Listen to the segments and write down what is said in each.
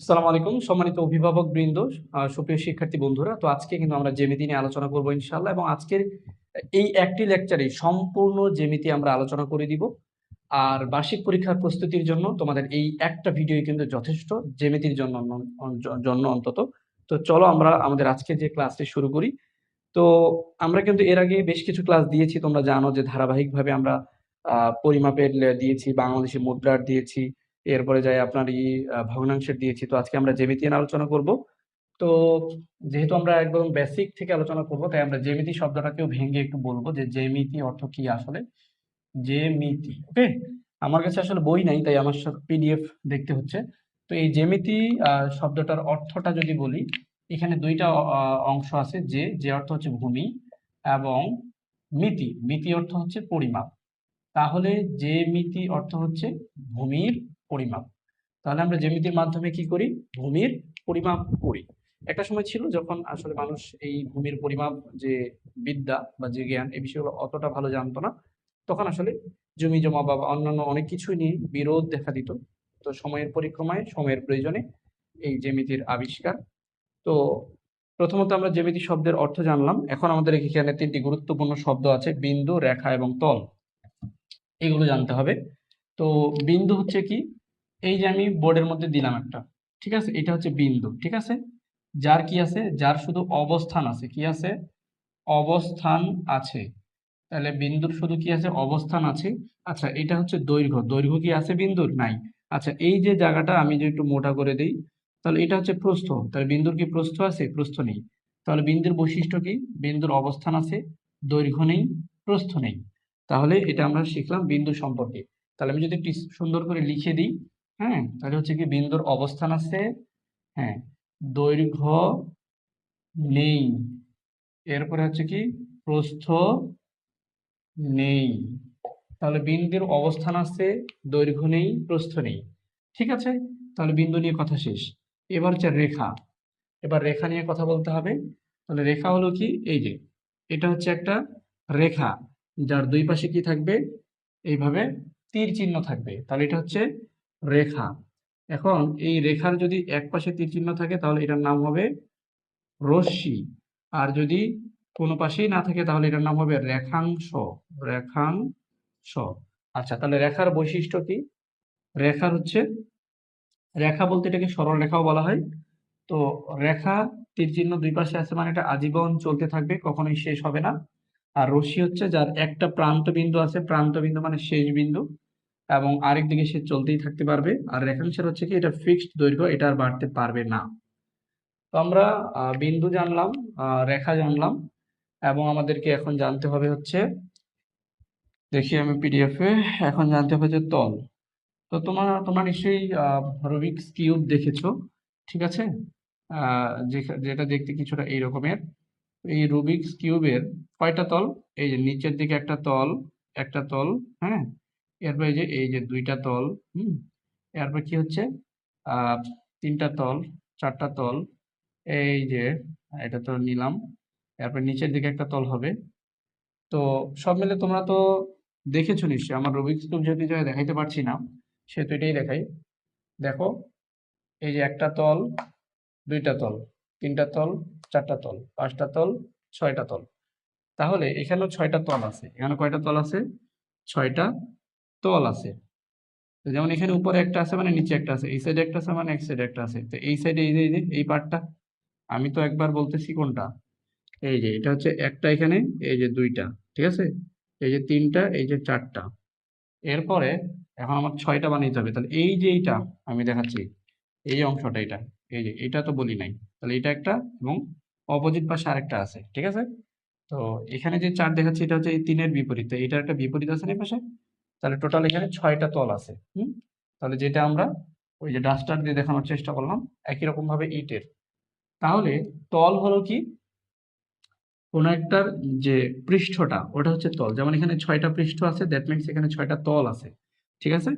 আসসালামু আলাইকুম, সম্মানিত অভিভাবক বৃন্দ সুপ্রিয় শিক্ষার্থী বন্ধুরা। তো আজকে কিন্তু আমরা জেমিতি নিয়ে আলোচনা করব ইনশাল্লাহ এবং আজকের এই একটি লেকচারে সম্পূর্ণ জেমিতি আমরা আলোচনা করে দিব। আর বার্ষিক পরীক্ষার প্রস্তুতির জন্য তোমাদের এই একটা ভিডিও কিন্তু যথেষ্ট জেমিতির জন্য জন্য অন্তত। তো চলো আমরা আমাদের আজকে যে ক্লাসটি শুরু করি। তো আমরা কিন্তু এর আগে বেশ কিছু ক্লাস দিয়েছি, তোমরা জানো যে ধারাবাহিকভাবে আমরা পরিমাপের দিয়েছি, বাংলাদেশি মুদ্রার দিয়েছি এরপরে যাই আপনার ই ভগ্নাংশের দিয়েছি। তো আজকে আমরা জ্যামিতি নিয়ে আলোচনা করব। তো যেহেতু আমরা একদম বেসিক থেকে আলোচনা করব, তাই আমরা জ্যামিতি শব্দটাকেও ভেঙে একটু বলব যে জ্যামিতি অর্থ কি আসলে? জ্যামিতি, ওকে? আমার কাছে আসলে বই নাই, তাই আমার সাথে পিডিএফ দেখতে হচ্ছে। তো এই জ্যামিতি শব্দটার অর্থটা যদি বলি, এখানে দুইটা অংশ আছে, যে যে অর্থ হচ্ছে ভূমি এবং মিতি। মিতি অর্থ হচ্ছে পরিমাপ। তাহলে যে মিতি অর্থ হচ্ছে ভূমির পরিমাপ। তাহলে আমরা জ্যামিতির মাধ্যমে কি করি? ভূমির পরিমাপ করি। একটা সময় ছিল যখন আসলে মানুষ এই ভূমির পরিমাপ যে বিদ্যা বা যে জ্ঞান, এই বিষয়গুলো অতটা ভালো জানতো না। তখন আসলে জমি জমা বা অন্যান্য অনেক কিছুই নিয়ে বিরোধ দেখা দিত। তো সময়ের পরিক্রমায়, সময়ের প্রয়োজনে এই জ্যামিতির আবিষ্কার। তো প্রথমত আমরা জ্যামিতি শব্দের অর্থ জানলাম। এখন আমাদের এখানে তিনটি গুরুত্বপূর্ণ শব্দ আছে, বিন্দু, রেখা এবং তল। এগুলো জানতে হবে। তো বিন্দু হচ্ছে কি? এই যে আমি বোর্ডের মধ্যে দিলাম একটা, ঠিক আছে? এটা হচ্ছে বিন্দু, ঠিক আছে? যার কি আছে? যার শুধু অবস্থান আছে। কি আছে? অবস্থান আছে। তাহলে বিন্দুর শুধু কি আছে? অবস্থান আছে। আচ্ছা এটা হচ্ছে দৈর্ঘ্য। দৈর্ঘ্য কি আছে বিন্দুর? নাই। আচ্ছা এই যে জায়গাটা আমি যে একটু মোটা করে দিই, তাহলে এটা হচ্ছে প্রস্থ। তাহলে বিন্দুর কি প্রস্থ আছে? প্রস্থ নেই। তাহলে বিন্দুর বৈশিষ্ট্য কি? বিন্দুর অবস্থান আছে, দৈর্ঘ্য নেই, প্রস্থ নেই। তাহলে এটা আমরা শিখলাম বিন্দু সম্পর্কে। তাহলে আমি যদি একটু সুন্দর করে লিখে দিই হ্যাঁ তাহলে হচ্ছে কি বিন্দুর অবস্থান আছে হ্যাঁ দৈর্ঘ্য নেই, এরপরে হচ্ছে কি প্রস্থ নেই, তাহলে বিন্দুর অবস্থান আছে, দৈর্ঘ্য নেই, প্রস্থ নেই, ঠিক আছে? তাহলে বিন্দু নিয়ে কথা শেষ, এবার হচ্ছে রেখা, এবার রেখা নিয়ে কথা বলতে হবে, তাহলে রেখা হলো কি, এই যে, এটা হচ্ছে একটা রেখা, যার দুই পাশে কি থাকবে, এইভাবে তীর চিহ্ন থাকবে, তাহলে এটা হচ্ছে রেখা। এখন এই রেখার যদি এক পাশে তীর চিহ্ন থাকে, তাহলে এটার নাম হবে রশ্মি। আর যদি কোনো পাশেই না থাকে, তাহলে এটার নাম হবে রেখাংশ। রেখাংশ। আচ্ছা তাহলে রেখার বৈশিষ্ট্য কি? রেখার হচ্ছে, রেখা বলতে এটাকে সরল রেখাও বলা হয়। তো রেখা তীর চিহ্ন দুই পাশে আছে মানে এটা আজীবন চলতে থাকবে, কখনোই শেষ হবে না। আর রশ্মি হচ্ছে যার একটা প্রান্ত বিন্দু আছে প্রান্ত বিন্দু মানে শেষ বিন্দু। এবং আরেক দিকে সে চলতেই থাকতে পারবে। আর রেখাংশের হচ্ছে কি, এটা ফিক্সড দৈর্ঘ্য, এটা আর বাড়তে পারবে না। তো আমরা বিন্দু জানলাম রেখা জানলাম এবং আমাদেরকে এখন জানতে হবে হচ্ছে, দেখি আমি পিডিএফ এখন জানতে হবে যে তল। তো তোমার তোমরা নিশ্চয়ই রুবিক্স কিউব দেখেছ, ঠিক আছে? যেটা দেখতে কিছুটা এই রকমের এই রুবিক্স কিউবের কয়টা তল? এই যে নিচের দিকে একটা তল একটা তল হ্যাঁ? এরপর যে, এই যে দুইটা তল, হুম? এরপর কি হচ্ছে? তিনটা তল, চারটা তল, এই যে, এটা তো নিলাম। এরপর নিচের দিকে একটা তল হবে। তো সব মিলে তোমরা তো দেখেছ নিশ্চয়ই, আমার রুবিক্স কিউব যদি যায় দেখাইতে পারছি না, সেহেতু এটাই দেখাই। দেখো, এই যে একটা তল, দুইটা তল, তিনটা তল, চারটা তল, পাঁচটা তল, ছয়টা তল। তাহলে এখানেও ছয়টা তল আছে এখানে কয়টা তল আছে? ছয়টা তল আছে। তো যেমন এখানে উপরে একটা আছে মানে নিচে একটা আছে, এই সাইডে একটা আছে মানে এক সাইডে একটা আছে। তো এই সাইডে এই যে এই যে এই পার্টটা আমি তো একবার বলতেছি কোনটা? এই যে, এটা হচ্ছে একটা এখানে, এই যে দুইটা, ঠিক আছে? এই যে তিনটা, এই যে চারটা। এরপরে এখন আমার ছয়টা বানিয়ে হবে। তাহলে এই যে এইটা আমি দেখাচ্ছি, এই অংশটা এটা, এই যে, এটা তো বলি নাই। তাহলে এটা একটা এবং অপোজিট পাশে আরেকটা আছে, ঠিক আছে? তো এখানে যে চার দেখাচ্ছি, এটা হচ্ছে এই তিনের বিপরীত। তো এটার একটা বিপরীত আছে না পাশে? তাহলে টোটাল এখানে ছয়টা তল আছে। হুম? তাহলে যেটা আমরা ওই যে ডাস্টার দিয়ে দেখানোর চেষ্টা করলাম একই রকম ভাবে ইটের তাহলে তল হলো কি? কোন একটার যে পৃষ্ঠটা ওটা হচ্ছে তল। যেমন এখানে ছয়টা পৃষ্ঠ আছে দ্যাট মিনস এখানে ছয়টা তল আছে। ঠিক আছে?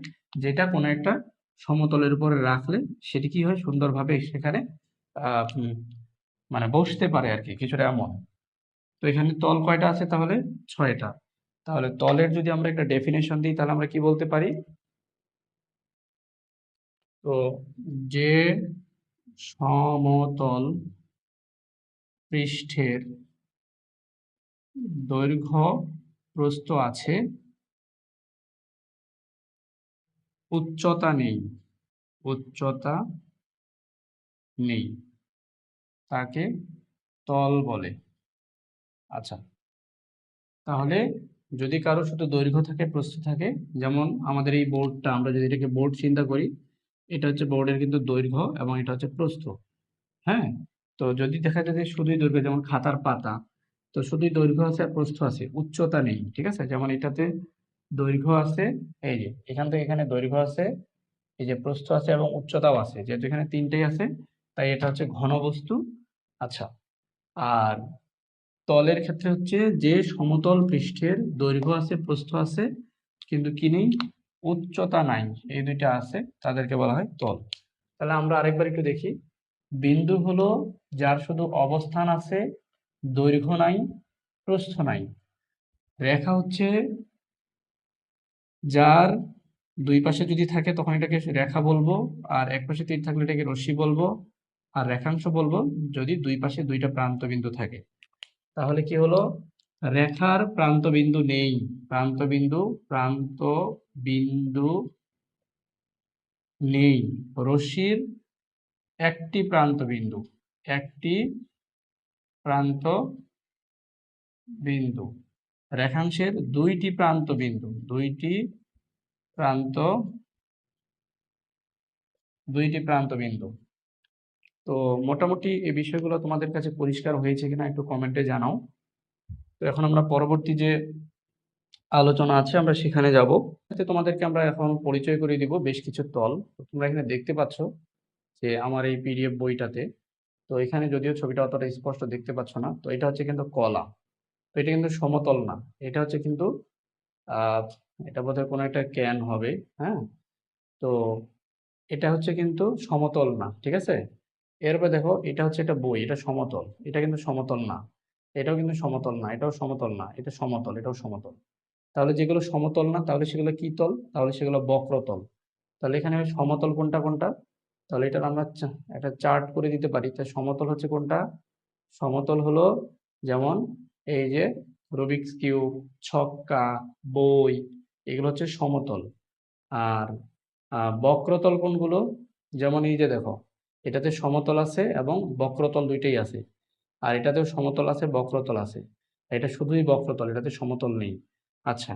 যেটা কোনো একটা সমতলের উপরে রাখলে সেটি কি হয়? সুন্দরভাবে সেখানে মানে বসতে পারে আর কি কিছুটা এমন। তো এখানে তল কয়টা আছে তাহলে? ছয়টা। তাহলে তলের যদি আমরা একটা ডেফিনেশন দিই, তাহলে আমরা কি বলতে পারি? তো যে সমতল পৃষ্ঠের দৈর্ঘ্য প্রস্থ আছে, উচ্চতা নেই উচ্চতা নেই, তাকে তল বলে। আচ্ছা তাহলে যদি কারও শুধু দৈর্ঘ্য থাকে, প্রস্থ থাকে, যেমন আমাদের এই বোর্ডটা আমরা যদি এটাকে বোর্ড চিন্তা করি, এটা হচ্ছে বোর্ডের কিন্তু দৈর্ঘ্য এবং এটা হচ্ছে প্রস্থ হ্যাঁ? তো যদি দেখা যায় যে শুধুই দৈর্ঘ্য, যেমন খাতার পাতা, তো শুধুই দৈর্ঘ্য আছে আর প্রস্থ আছে, উচ্চতা নেই, ঠিক আছে? যেমন এটাতে দৈর্ঘ্য আছে, এই যে, এখান থেকে এখানে দৈর্ঘ্য আছে, এই যে প্রস্থ আছে এবং উচ্চতাও আছে, যেহেতু এখানে তিনটেই আছে, তাই এটা হচ্ছে ঘনবস্তু আচ্ছা আর তলের ক্ষেত্রে হচ্ছে যে সমতল পৃষ্ঠের দৈর্ঘ্য আছে, প্রস্থ আছে, কিন্তু কি নেই? উচ্চতা নাই। এই দুইটা আছে, তাদেরকে বলা হয় তল। তাহলে আমরা আরেকবার একটু দেখি। বিন্দু হলো যার শুধু অবস্থান আছে, দৈর্ঘ্য নাই, প্রস্থ নাই। রেখা হচ্ছে যার দুই পাশে যদি থাকে, তখন এটাকে রেখা বলব, আর এক পাশে তীর থাকলে এটাকে রশ্মি বলব, আর রেখাংশ বলব, যদি দুই পাশে দুইটা প্রান্ত বিন্দু থাকে। তাহলে কি হলো? রেখার প্রান্ত বিন্দু নেই। প্রান্ত বিন্দু প্রান্ত বিন্দু নেই। রশ্মির একটি প্রান্ত বিন্দু একটি প্রান্ত বিন্দু রেখাংশের দুইটি প্রান্ত বিন্দু দুইটি প্রান্ত দুইটি প্রান্ত বিন্দু তো মোটামুটি এই বিষয়গুলো তোমাদের কাছে পরিষ্কার হয়েছে কিনা একটু কমেন্টে জানাও। তো এখন আমরা পরবর্তী যে আলোচনা আছে, আমরা সেখানে যাব। তোমাদেরকে আমরা এখন পরিচয় করে দিব বেশ কিছু তল। তোমরা এখানে দেখতে পাচ্ছ যে আমার এই পিডিএফ বইটাতে, তো এখানে যদিও ছবিটা অতটা স্পষ্ট দেখতে পাচ্ছ না, তো এটা হচ্ছে কিন্তু কলা। তো এটা কিন্তু সমতল না, এটা হচ্ছে কিন্তু এটা বোধহয় কোনো একটা ক্যান হবে হ্যাঁ? তো এটা হচ্ছে কিন্তু সমতল না, ঠিক আছে? এরপর দেখো, এটা হচ্ছে একটা বই, এটা সমতল। এটা কিন্তু সমতল না। এটাও কিন্তু সমতল না, এটাও সমতল না, এটা সমতল, এটাও সমতল। তাহলে যেগুলো সমতল না, তাহলে সেগুলো কি তল? তাহলে সেগুলো বক্রতল তাহলে এখানে সমতল কোনটা কোনটা? তাহলে এটা আমরা একটা চার্ট করে দিতে পারি। তা সমতল হচ্ছে কোনটা? সমতল হলো যেমন এই যে রুবিক্স কিউব, ছক্কা, বই, এগুলো হচ্ছে সমতল। আর বক্রতল কোনগুলো? যেমন এই যে দেখো এটাতে সমতল আছে এবং বক্রতল দুইটাই আছে। আর এটাতেও সমতল আছে, বক্রতল আছে। এটা শুধুই বক্রতল, এটাতে সমতল নেই। আচ্ছা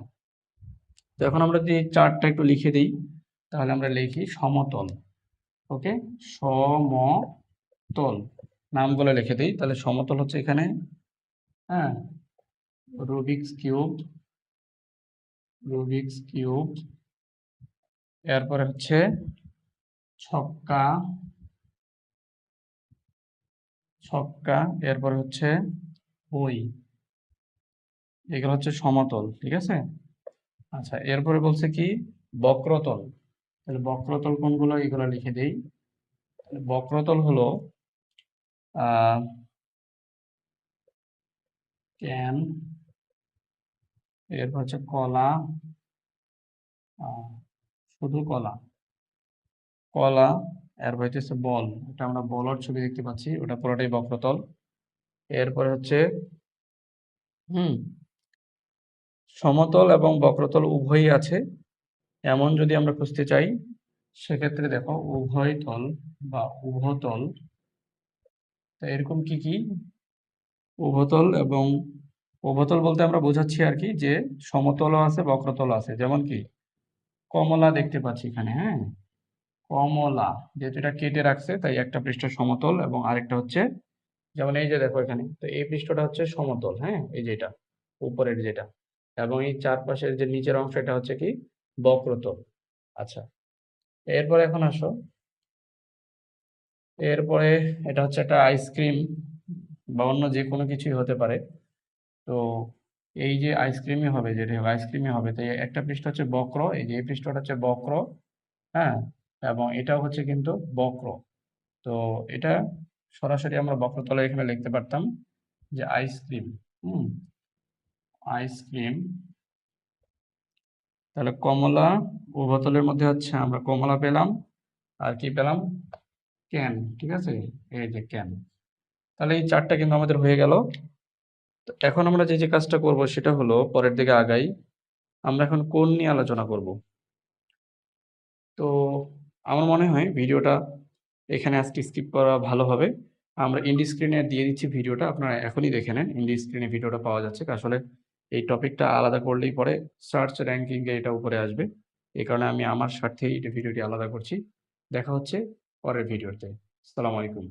তো এখন আমরা যদি চারটা একটু লিখে দিই, তাহলে আমরা লিখি সমতল, ওকে? সমতল, নামগুলো লিখে দিই। তাহলে সমতল হচ্ছে এখানে হ্যাঁ রুবিক্স কিউব রুবিক্স কিউব, এরপরে হচ্ছে ছক্কা ছক্কা, এরপরে হচ্ছে বই এগুলো হচ্ছে সমতল, ঠিক আছে? আচ্ছা এরপরে বলছে কি? বক্রতল। তাহলে বক্রতল কোনগুলো? এগুলো লিখে দেই। বক্রতল হলো ক্যান এরপর হচ্ছে কলা শুধু কলা। কলা এরপর হচ্ছে বল। এটা আমরা বলার ছবি দেখতে পাচ্ছি, ওটা পুরোটাই বক্রতল। এরপরে হচ্ছে, হুম, সমতল এবং বক্রতল উভয়ই আছে। এমন যদি আমরা খুঁজতে চাই, সেক্ষেত্রে দেখো উভয় তল বা উভতল। তা এরকম কি কি? উভতল এবং উভতল বলতে আমরা বোঝাচ্ছি আর কি যে সমতলও আছে, বক্রতলও আছে। যেমন কি, কমলা দেখতে পাচ্ছি এখানে হ্যাঁ? কমলা, যেহেতু এটা কেটে রাখছে, তাই একটা পৃষ্ঠ সমতল এবং আরেকটা হচ্ছে, যেমন এই যে দেখো এখানে, তো এই পৃষ্ঠটা হচ্ছে সমতল হ্যাঁ? এই যেটা উপরের যেটা, এবং এই চারপাশের যে নিচের অংশ, এটা হচ্ছে কি? বক্রতল আচ্ছা। এরপরে এখন আসো, এরপরে এটা হচ্ছে একটা আইসক্রিম বা অন্য যে কোনো কিছুই হতে পারে, তো এই যে আইসক্রিমই হবে, যেটা আইসক্রিমই হবে তো এই একটা পৃষ্ঠ হচ্ছে বক্র, এই যে এই পৃষ্ঠটা হচ্ছে বক্র হ্যাঁ? এবং এটাও হচ্ছে কিন্তু বক্র। তো এটা সরাসরি আমরা বক্রতলে এখানে লিখতে পারতাম যে আইসক্রিম হুম? আইসক্রিম তাহলে কমলা উভতলের মধ্যে হচ্ছে আমরা কমলা পেলাম। আর কি পেলাম? ক্যান ঠিক আছে? এই যে ক্যান তাহলে এই চারটা কিন্তু আমাদের হয়ে গেল। তো এখন আমরা যে যে কাজটা করব সেটা হলো পরের দিকে আগাই। আমরা এখন কোন নিয়ে আলোচনা করব? তো আমার মনে হয় ভিডিওটা এখানে আজকে স্কিপ করা ভালো হবে। আমরা ইন্ডি স্ক্রিনে দিয়ে দিচ্ছি ভিডিওটা, আপনারা এখনই দেখে নেন। ইন্ডি স্ক্রিনে ভিডিওটা পাওয়া যাচ্ছে। আসলে এই টপিকটা আলাদা করলেই পরে সার্চ র্যাঙ্কিংয়ে এটা উপরে আসবে। এ কারণে আমি আমার স্বার্থেই এটা ভিডিওটি আলাদা করছি। দেখা হচ্ছে পরের ভিডিওতে। আসসালামু আলাইকুম।